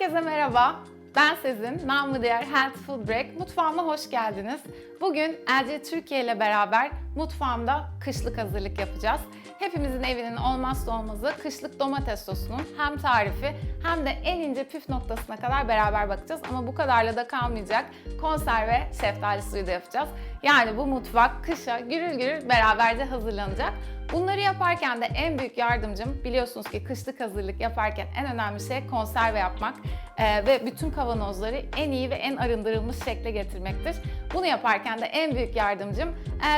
Herkese merhaba. Ben Sezin, namı diğer Health Food Break. Mutfağıma hoş geldiniz. Bugün LG Türkiye ile beraber mutfağımda kışlık hazırlık yapacağız. Hepimizin evinin olmazsa olmazı kışlık domates sosunun hem tarifi hem de en ince püf noktasına kadar beraber bakacağız. Ama bu kadarla da kalmayacak. Konserve şeftali suyu da yapacağız. Yani bu mutfak kışa gürül gürül beraberce hazırlanacak. Bunları yaparken de en büyük yardımcım biliyorsunuz ki kışlık hazırlık yaparken en önemli şey konserve yapmak Ee, ve bütün kavanozları en iyi ve en arındırılmış şekle getirmektir. Bunu yaparken de en büyük yardımcım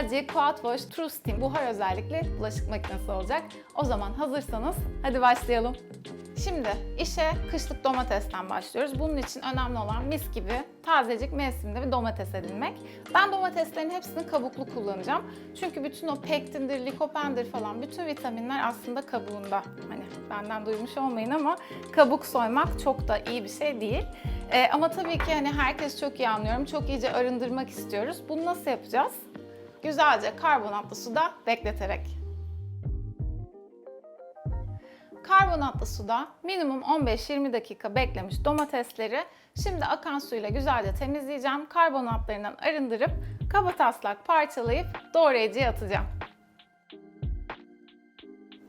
LG Quad Wash True Steam buhar özellikli bulaşık makinesi olacak. O zaman hazırsanız hadi başlayalım. Şimdi işe kışlık domatesten başlıyoruz. Bunun için önemli olan mis gibi tazecik mevsiminde bir domates edinmek. Ben domateslerin hepsini kabuklu kullanacağım. Çünkü bütün o pektindir, likopendir falan bütün vitaminler aslında kabuğunda. Hani benden duymuş olmayın ama kabuk soymak çok da iyi bir şey değil. Ee, ama tabii ki hani herkes çok iyi anlıyorum. Çok iyice arındırmak istiyoruz. Bunu nasıl yapacağız? Güzelce karbonatlı suda bekleterek. Karbonatlı suda minimum 15-20 dakika beklemiş domatesleri şimdi akan suyla güzelce temizleyeceğim. Karbonatlarından arındırıp kaba taslak parçalayıp doğrayıcıya atacağım.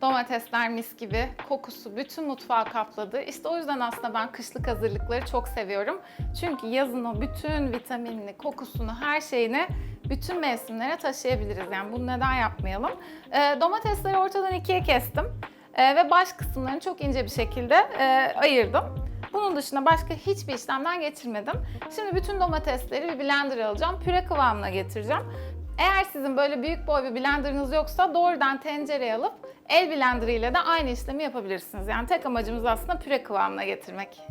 Domatesler mis gibi, kokusu bütün mutfağı kapladı. İşte o yüzden aslında ben kışlık hazırlıkları çok seviyorum. Çünkü yazın o bütün vitaminini, kokusunu, her şeyini bütün mevsimlere taşıyabiliriz. Yani bunu neden yapmayalım? Ee, domatesleri ortadan ikiye kestim. Ee, ve baş kısımlarını çok ince bir şekilde e, ayırdım. Bunun dışında başka hiçbir işlemden geçirmedim. Şimdi bütün domatesleri bir blender alacağım. Püre kıvamına getireceğim. Eğer sizin böyle büyük boy bir blenderınız yoksa doğrudan tencereye alıp el blender ile de aynı işlemi yapabilirsiniz. Yani tek amacımız aslında püre kıvamına getirmek.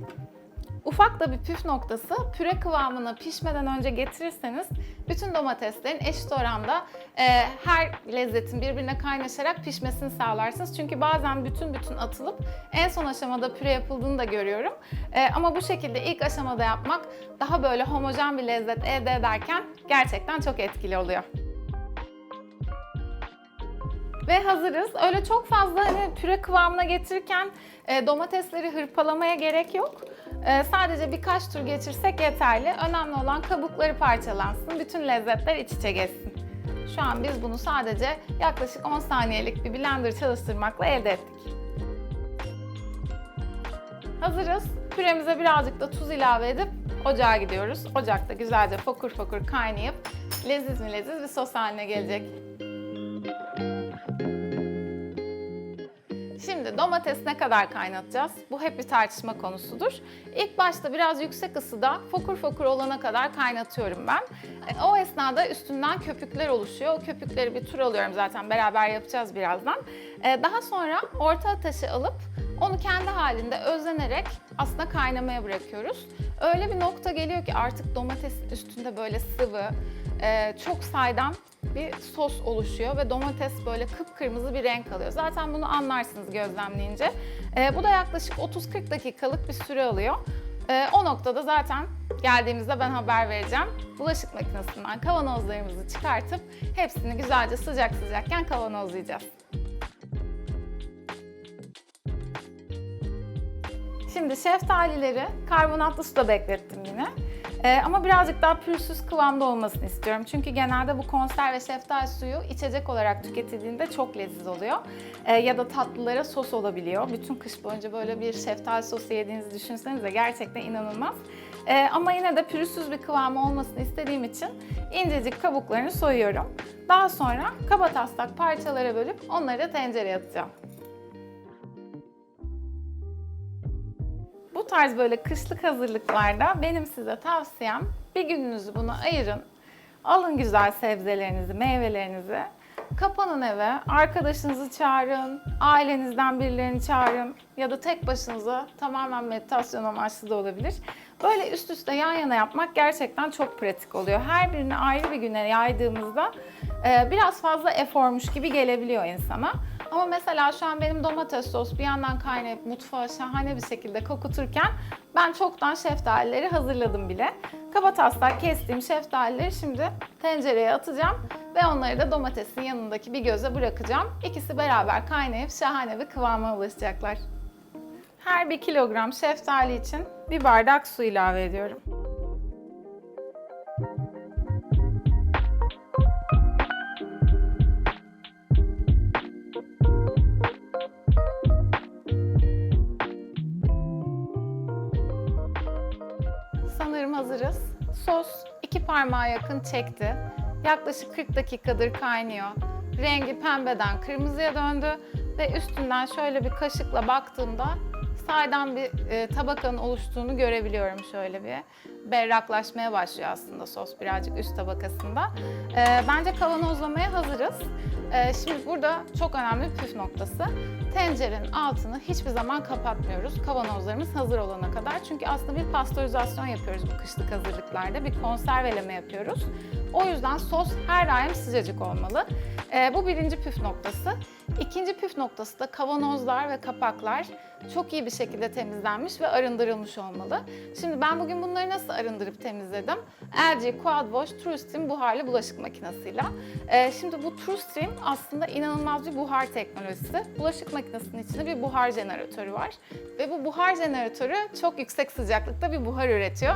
Ufak da bir püf noktası püre kıvamına pişmeden önce getirirseniz bütün domateslerin eşit oranda e, her lezzetin birbirine kaynaşarak pişmesini sağlarsınız. Çünkü bazen bütün bütün atılıp en son aşamada püre yapıldığını da görüyorum. E, ama bu şekilde ilk aşamada yapmak daha böyle homojen bir lezzet elde ederken gerçekten çok etkili oluyor. Ve hazırız. Öyle çok fazla hani püre kıvamına getirirken e, domatesleri hırpalamaya gerek yok. E, sadece birkaç tur geçirsek yeterli. Önemli olan kabukları parçalansın, bütün lezzetler iç içe geçsin. Şu an biz bunu sadece yaklaşık 10 saniyelik bir blender çalıştırmakla elde ettik. Hazırız. Püremize birazcık da tuz ilave edip ocağa gidiyoruz. Ocakta güzelce fokur fokur kaynayıp leziz mi leziz bir sos haline gelecek. Şimdi domates ne kadar kaynatacağız? Bu hep bir tartışma konusudur. İlk başta biraz yüksek ısıda fokur fokur olana kadar kaynatıyorum ben. E, O esnada üstünden köpükler oluşuyor. O köpükleri bir tur alıyorum zaten beraber yapacağız birazdan. E, Daha sonra orta ateşe alıp onu kendi halinde özlenerek aslında kaynamaya bırakıyoruz. Öyle bir nokta geliyor ki artık domatesin üstünde böyle sıvı, e, çok saydam bir sos oluşuyor ve domates böyle kıpkırmızı bir renk alıyor. Zaten bunu anlarsınız gözlemleyince. E, bu da yaklaşık 30-40 dakikalık bir süre alıyor. E, o noktada zaten geldiğimizde ben haber vereceğim. Bulaşık makinesinden kavanozlarımızı çıkartıp hepsini güzelce sıcak sıcakken kavanozlayacağız. Şimdi şeftalileri karbonatlı suda beklettim. Ee, ama birazcık daha pürsüz kıvamda olmasını istiyorum. Çünkü genelde bu konserve şeftali suyu içecek olarak tüketildiğinde çok leziz oluyor. Ee, ya da tatlılara sos olabiliyor. Bütün kış boyunca böyle bir şeftali sosu yediğinizi düşünsenize gerçekten inanılmaz. Ee, ama yine de pürüzsüz bir kıvamı olmasını istediğim için incecik kabuklarını soyuyorum. Daha sonra kaba taslak parçalara bölüp onları tencereye atacağım. Tarz böyle kışlık hazırlıklarda benim size tavsiyem bir gününüzü buna ayırın. Alın güzel sebzelerinizi, meyvelerinizi. Kapanın eve, arkadaşınızı çağırın, ailenizden birilerini çağırın ya da tek başınıza tamamen meditasyon amaçlı da olabilir. Böyle üst üste yan yana yapmak gerçekten çok pratik oluyor. Her birini ayrı bir güne yaydığımızda e, biraz fazla eformuş gibi gelebiliyor insana. Ama mesela şu an benim domates sos bir yandan kaynayıp mutfağı şahane bir şekilde kokuturken ben çoktan şeftalileri hazırladım bile. Kaba kestiğim şeftalileri şimdi tencereye atacağım ve onları da domatesin yanındaki bir göze bırakacağım. İkisi beraber kaynayıp şahane bir kıvama ulaşacaklar. Her 1 kilogram şeftali için bir bardak su ilave ediyorum. Parmağa yakın çekti. Yaklaşık 40 dakikadır kaynıyor. Rengi pembeden kırmızıya döndü ve üstünden şöyle bir kaşıkla baktığımda saydam bir e, tabakanın oluştuğunu görebiliyorum şöyle bir. Berraklaşmaya başlıyor aslında sos birazcık üst tabakasında. E, bence kavanozlamaya hazırız. E, şimdi burada çok önemli bir püf noktası. Tencerenin altını hiçbir zaman kapatmıyoruz kavanozlarımız hazır olana kadar. Çünkü aslında bir pastörizasyon yapıyoruz bu kışlık hazırlıklarda. Bir konserveleme yapıyoruz. O yüzden sos her daim sıcacık olmalı. E, bu birinci püf noktası. İkinci püf noktası da kavanozlar ve kapaklar çok iyi bir şekilde temizlenmiş ve arındırılmış olmalı. Şimdi ben bugün bunları nasıl arındırıp temizledim? LG Quad Wash TrueStream buharlı bulaşık makinesiyle. Ee, şimdi bu TrueStream aslında inanılmaz bir buhar teknolojisi. Bulaşık makinesinin içinde bir buhar jeneratörü var. Ve bu buhar jeneratörü çok yüksek sıcaklıkta bir buhar üretiyor.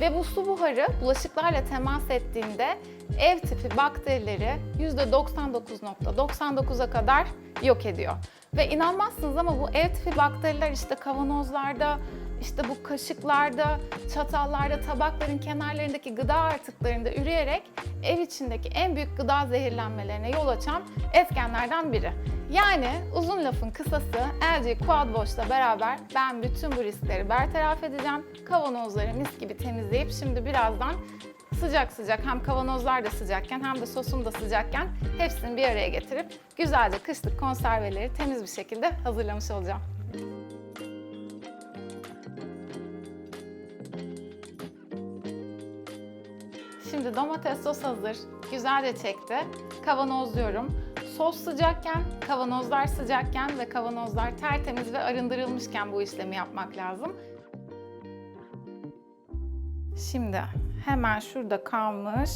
Ve bu su buharı bulaşıklarla temas ettiğinde ev tipi bakterileri %99.99'a kadar yok ediyor. Ve inanmazsınız ama bu ev tipi bakteriler işte kavanozlarda, işte bu kaşıklarda, çatallarda, tabakların kenarlarındaki gıda artıklarında üreyerek ev içindeki en büyük gıda zehirlenmelerine yol açan etkenlerden biri. Yani uzun lafın kısası LG Quad Wash'la beraber ben bütün bu riskleri bertaraf edeceğim. Kavanozları mis gibi temizleyip şimdi birazdan sıcak sıcak hem kavanozlar da sıcakken hem de sosum da sıcakken hepsini bir araya getirip güzelce kışlık konserveleri temiz bir şekilde hazırlamış olacağım. Şimdi domates sos hazır. Güzelce çekti. Kavanozluyorum. Sos sıcakken, kavanozlar sıcakken ve kavanozlar tertemiz ve arındırılmışken bu işlemi yapmak lazım. Şimdi hemen şurada kalmış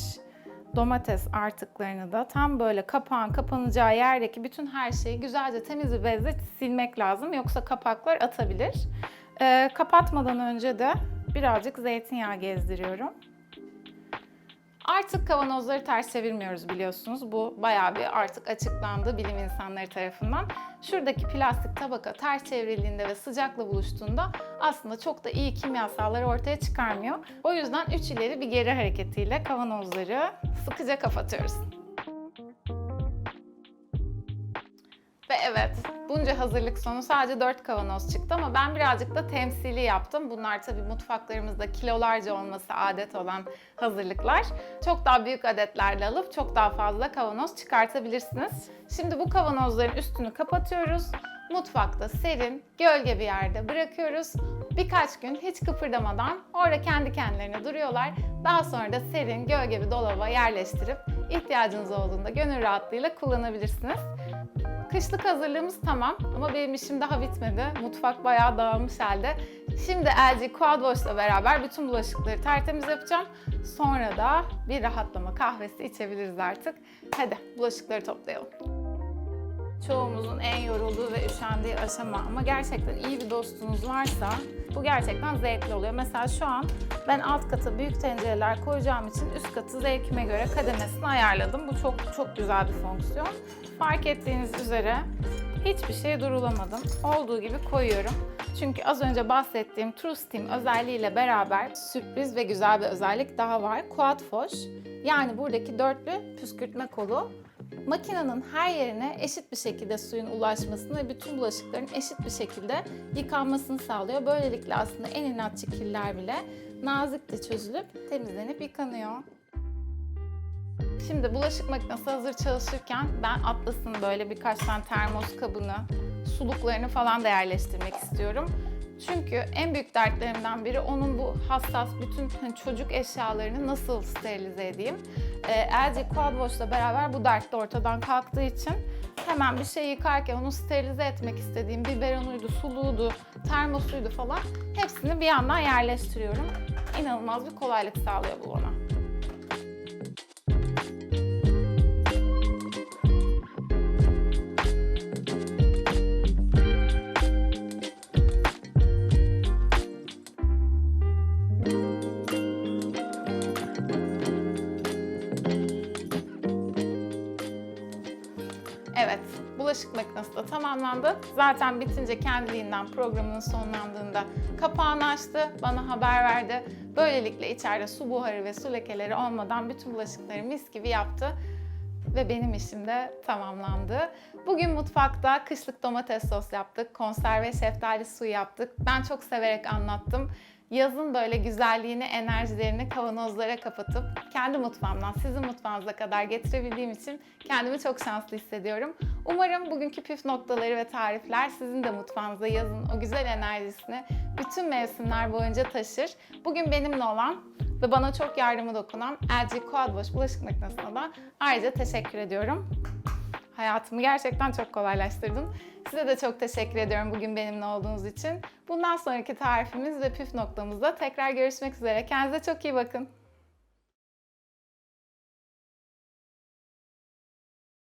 domates artıklarını da tam böyle kapağın kapanacağı yerdeki bütün her şeyi güzelce temiz bir bezle silmek lazım. Yoksa kapaklar atabilir. Ee, kapatmadan önce de birazcık zeytinyağı gezdiriyorum. Artık kavanozları ters çevirmiyoruz biliyorsunuz. Bu bayağı bir artık açıklandı bilim insanları tarafından. Şuradaki plastik tabaka ters çevrildiğinde ve sıcakla buluştuğunda aslında çok da iyi kimyasalları ortaya çıkarmıyor. O yüzden üç ileri bir geri hareketiyle kavanozları sıkıca kapatıyoruz. Ve evet, bunca hazırlık sonu sadece 4 kavanoz çıktı ama ben birazcık da temsili yaptım. Bunlar tabii mutfaklarımızda kilolarca olması adet olan hazırlıklar. Çok daha büyük adetlerle alıp çok daha fazla kavanoz çıkartabilirsiniz. Şimdi bu kavanozların üstünü kapatıyoruz. Mutfakta serin, gölge bir yerde bırakıyoruz. Birkaç gün hiç kıpırdamadan orada kendi kendilerine duruyorlar. Daha sonra da serin, gölge bir dolaba yerleştirip ihtiyacınız olduğunda gönül rahatlığıyla kullanabilirsiniz. Kışlık hazırlığımız tamam ama benim işim daha bitmedi. Mutfak bayağı dağılmış halde. Şimdi LG Quad Wash'la beraber bütün bulaşıkları tertemiz yapacağım. Sonra da bir rahatlama kahvesi içebiliriz artık. Hadi bulaşıkları toplayalım. Çoğumuzun en yorulduğu ve üşendiği aşama ama gerçekten iyi bir dostunuz varsa bu gerçekten zevkli oluyor. Mesela şu an ben alt kata büyük tencereler koyacağım için üst katı zevkime göre kademesini ayarladım. Bu çok çok güzel bir fonksiyon. Fark ettiğiniz üzere hiçbir şey durulamadım. Olduğu gibi koyuyorum. Çünkü az önce bahsettiğim True Steam özelliğiyle beraber sürpriz ve güzel bir özellik daha var. Quad Wash. Yani buradaki dörtlü püskürtme kolu makinenin her yerine eşit bir şekilde suyun ulaşmasını ve bütün bulaşıkların eşit bir şekilde yıkanmasını sağlıyor. Böylelikle aslında en inatçı kirler bile nazikçe çözülüp temizlenip yıkanıyor. Şimdi bulaşık makinesi hazır çalışırken ben Atlas'ın böyle birkaç tane termos kabını, suluklarını falan da yerleştirmek istiyorum. Çünkü en büyük dertlerimden biri onun bu hassas bütün çocuk eşyalarını nasıl sterilize edeyim. Ee, LG Quad Wash'la beraber bu dert de ortadan kalktığı için hemen bir şey yıkarken onu sterilize etmek istediğim biberonuydu, suluğuydu, termosuydu falan hepsini bir yandan yerleştiriyorum. İnanılmaz bir kolaylık sağlıyor bu bana. Bulaşık makinesi de tamamlandı. Zaten bitince kendiliğinden programının sonlandığında kapağını açtı, bana haber verdi. Böylelikle içeride su buharı ve su lekeleri olmadan bütün bulaşıkları mis gibi yaptı ve benim işim de tamamlandı. Bugün mutfakta kışlık domates sos yaptık, konserve şeftali suyu yaptık. Ben çok severek anlattım. Yazın böyle güzelliğini, enerjilerini kavanozlara kapatıp kendi mutfağımdan sizin mutfağınıza kadar getirebildiğim için kendimi çok şanslı hissediyorum. Umarım bugünkü püf noktaları ve tarifler sizin de mutfağınıza yazın o güzel enerjisini bütün mevsimler boyunca taşır. Bugün benimle olan ve bana çok yardımı dokunan LG Quadwash bulaşık makinesine de ayrıca teşekkür ediyorum. Hayatımı gerçekten çok kolaylaştırdın. Size de çok teşekkür ediyorum bugün benimle olduğunuz için. Bundan sonraki tarifimiz ve püf noktamızda tekrar görüşmek üzere. Kendinize çok iyi bakın.